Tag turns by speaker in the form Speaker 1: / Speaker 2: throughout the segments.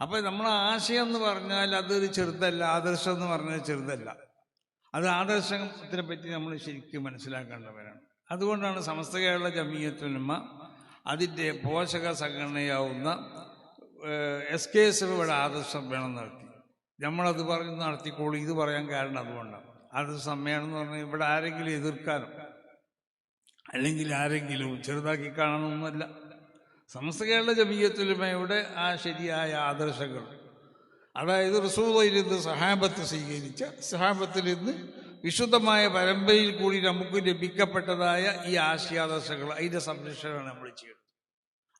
Speaker 1: അപ്പോൾ നമ്മളെ ആശയം എന്ന് പറഞ്ഞാൽ അതൊരു ചെറുതല്ല ആദർശം എന്ന് പറഞ്ഞാൽ ചെറുതല്ല. അത് ആദർശത്തിനെ പറ്റി നമ്മൾ ശരിക്കും മനസ്സിലാക്കേണ്ടവരാണ്. അതുകൊണ്ടാണ് സമസ്ത കേരള ജമീയത്തുലമ അതിന്റെ പോഷക സംഘടനയാവുന്ന എസ് കെ എസ് ഇവിടെ ആദർശം വേണം നടത്തി. നമ്മളത് പറഞ്ഞ് നടത്തിക്കോളൂ. ഇത് പറയാൻ കാരണം അതുകൊണ്ടാണ്. ആദർശ സമ്മേളനം എന്ന് പറഞ്ഞാൽ ഇവിടെ ആരെങ്കിലും എതിർക്കാനോ അല്ലെങ്കിൽ ആരെങ്കിലും ചെറുതാക്കി കാണണമെന്നല്ല സമസ്ത കേരള ജമീയത്തുലമയുടെ ആ ശരിയായ ആദർശങ്ങൾ. അതായത് റസൂദയിൽ നിന്ന് സഹാബത്ത് സ്വീകരിച്ച സഹാബത്തിൽ നിന്ന് വിശുദ്ധമായ പരമ്പരയിൽ കൂടി നമുക്ക് ലഭിക്കപ്പെട്ടതായ ഈ ആശയാദർശങ്ങൾ അതിന്റെ സംരക്ഷണമാണ് നമ്മൾ ചെയ്യുന്നത്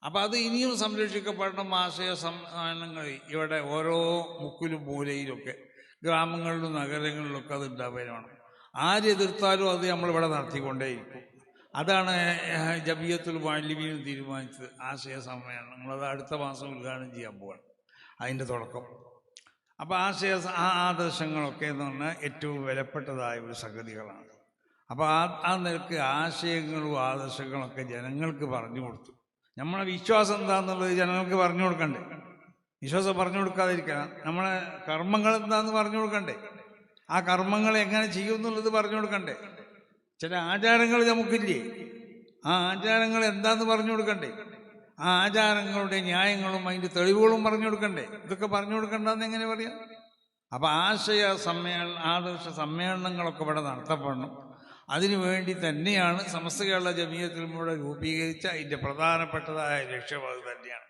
Speaker 1: അപ്പം അത് ഇനിയും സംരക്ഷിക്കപ്പെടണം ആശയ സമ്മാനങ്ങൾ ഇവിടെ ഓരോ മുക്കിലും മൂലയിലൊക്കെ ഗ്രാമങ്ങളിലും നഗരങ്ങളിലൊക്കെ അത് ഉണ്ടാവാനാണ് ആരെതിർത്താലും അത് നമ്മളിവിടെ നടത്തിക്കൊണ്ടേയിരിക്കും. അതാണ് ജബിയത്തുൽ വാല്യമീൻ തീരുമാനിച്ചത്. ആശയ സമ്മേളനങ്ങൾ അത് അടുത്ത മാസം ഉദ്ഘാടനം ചെയ്യാൻ പോവാണ്. അതിന്റെ തുടക്കം. അപ്പോൾ ആശയ ആ ആദർശങ്ങളൊക്കെ എന്ന് പറഞ്ഞാൽ ഏറ്റവും വിലപ്പെട്ടതായ ഒരു സംഗതികളാണ്. അപ്പോൾ ആ ആ നിലയ്ക്ക് ആശയങ്ങളും ആദർശങ്ങളൊക്കെ ജനങ്ങൾക്ക് പറഞ്ഞു കൊടുത്തു. നമ്മളെ വിശ്വാസം എന്താണെന്നുള്ളത് ജനങ്ങൾക്ക് പറഞ്ഞു കൊടുക്കണ്ടേ? വിശ്വാസം പറഞ്ഞു കൊടുക്കാതിരിക്കണം നമ്മളെ കർമ്മങ്ങൾ എന്താണെന്ന് പറഞ്ഞു കൊടുക്കണ്ടേ? ആ കർമ്മങ്ങൾ എങ്ങനെ ചെയ്യും എന്നുള്ളത് പറഞ്ഞു കൊടുക്കണ്ടേ? ചില ആചാരങ്ങൾ നമുക്കില്ലേ? ആ ആചാരങ്ങൾ എന്താന്ന് പറഞ്ഞു കൊടുക്കണ്ടേ? ആ ആചാരങ്ങളുടെ ന്യായങ്ങളും അതിന്റെ തെളിവുകളും പറഞ്ഞു കൊടുക്കണ്ടേ? ഇതൊക്കെ പറഞ്ഞു കൊടുക്കണ്ടെന്ന് എങ്ങനെ പറയാം? അപ്പം ആശയ സമ്മേളന ആദർശ സമ്മേളനങ്ങളൊക്കെ ഇവിടെ നടത്തപ്പെടണം. അതിനു വേണ്ടി തന്നെയാണ് സമസ്ത കേരള ജമീയത്തിലൂടെ രൂപീകരിച്ച അതിന്റെ പ്രധാനപ്പെട്ടതായ ലക്ഷ്യം അത് തന്നെയാണ്.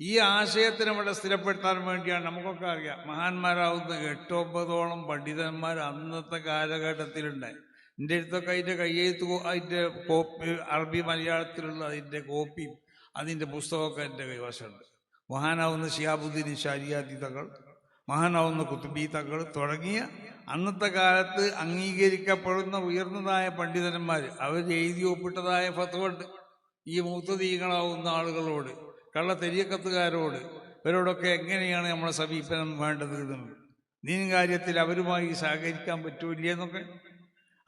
Speaker 1: ഈ ആശയത്തിനെ ഇവിടെ സ്ഥിരപ്പെടുത്താൻ വേണ്ടിയാണ് നമുക്കൊക്കെ അറിയാം. മഹാന്മാരാവുന്ന എട്ടൊമ്പതോളം പണ്ഡിതന്മാർ അന്നത്തെ കാലഘട്ടത്തിലുണ്ടായി. എന്റെ അടുത്തൊക്കെ അതിന്റെ കയ്യെഴുത്ത് അതിന്റെ കോപ്പി അറബി മലയാളത്തിലുള്ള അതിന്റെ കോപ്പിയും അതിന്റെ പുസ്തകമൊക്കെ എന്റെ കൈവശമുണ്ട്. മഹാനാവുന്ന ഷിയാബുദ്ദീൻ ഷാരിയാദി തങ്ങൾ മഹാനാവുന്ന കുത്തുബി തങ്ങൾ തുടങ്ങിയ അന്നത്തെ കാലത്ത് അംഗീകരിക്കപ്പെടുന്ന ഉയർന്നതായ പണ്ഡിതന്മാർ അവർ എഴുതി ഒപ്പിട്ടതായ ഫത്തുണ്ട് ഈ മൂത്തതീകളാവുന്ന ആളുകളോട് കള്ള തെരിയക്കത്തുകാരോട് ഇവരോടൊക്കെ എങ്ങനെയാണ് നമ്മളെ സമീപനം വേണ്ടത് എന്നും. നീൻ കാര്യത്തിൽ അവരുമായി സഹകരിക്കാൻ പറ്റൂല്ലേ എന്നൊക്കെ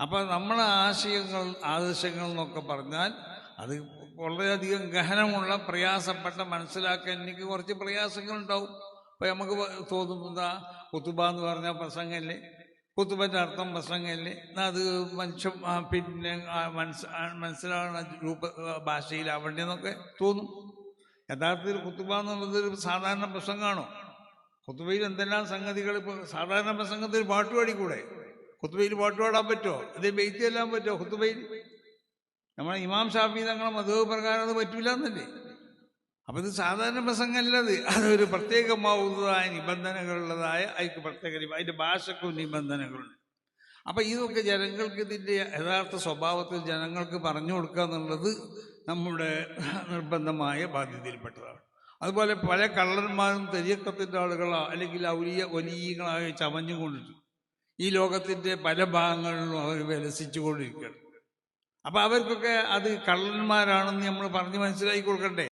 Speaker 1: അപ്പം നമ്മുടെ ആശയങ്ങൾ ആദർശങ്ങൾ എന്നൊക്കെ പറഞ്ഞാൽ അത് വളരെയധികം ഗഹനമുള്ള പ്രയാസപ്പെട്ട മനസ്സിലാക്കാൻ എനിക്ക് കുറച്ച് പ്രയാസങ്ങളുണ്ടാവും. അപ്പം നമുക്ക് തോന്നുന്ന കുത്തുബ എന്ന് പറഞ്ഞ പ്രസംഗമല്ലേ കുത്തുബന്റെ അർത്ഥം പ്രസംഗമല്ലേ അത് മനുഷ്യ പിന്നെ മനസ്സ മനസ്സ് ആ, മനസ്സിലാവുന്ന രൂപ ഭാഷയിലാവണ്ടേ എന്നൊക്കെ തോന്നും. യഥാർത്ഥത്തിൽ കുത്തുബ എന്നുള്ളത് ഒരു സാധാരണ പ്രസംഗമാണോ? കുത്തുബയിൽ എന്തെല്ലാം സംഗതികൾ ഇപ്പോൾ സാധാരണ പ്രസംഗത്തിൽ പാട്ട് പാടിക്കൂടെ കുത്തുബയിൽ പാട്ട് പാടാൻ പറ്റുമോ? അതേ ബെയ്ത്ത് ചെല്ലാൻ പറ്റുമോ കുത്തുബയിൽ നമ്മളെ ഇമാം ഷാഫി തങ്ങളെ മധുവ് പ്രകാരം അത് പറ്റൂല എന്നല്ലേ? അപ്പം ഇത് സാധാരണ പ്രസംഗമല്ലത് അതൊരു പ്രത്യേകമാവുന്നതായ നിബന്ധനകളുള്ളതായ അതിക്ക് പ്രത്യേക അതിന്റെ ഭാഷക്കും നിബന്ധനകളുണ്ട്. അപ്പം ഇതൊക്കെ ജനങ്ങൾക്ക് ഇതിന്റെ യഥാർത്ഥ സ്വഭാവത്തിൽ ജനങ്ങൾക്ക് പറഞ്ഞു കൊടുക്കുക എന്നുള്ളത് നമ്മുടെ നിർബന്ധമായ ബാധ്യതയിൽപ്പെട്ടതാണ്. അതുപോലെ പല കള്ളന്മാരും തെരിയക്കത്തിന്റെ ആളുകളോ അല്ലെങ്കിൽ ഔലിയ വലിയങ്ങളായ ചമഞ്ഞുകൊണ്ടിട്ട് ഈ ലോകത്തിന്റെ പല ഭാഗങ്ങളിലും അവർ വിലസിച്ചുകൊണ്ടിരിക്കുകയാണ്. അപ്പം അവർക്കൊക്കെ അത് കള്ളന്മാരാണെന്ന് നമ്മൾ പറഞ്ഞ് മനസ്സിലാക്കി കൊടുക്കണ്ടേ?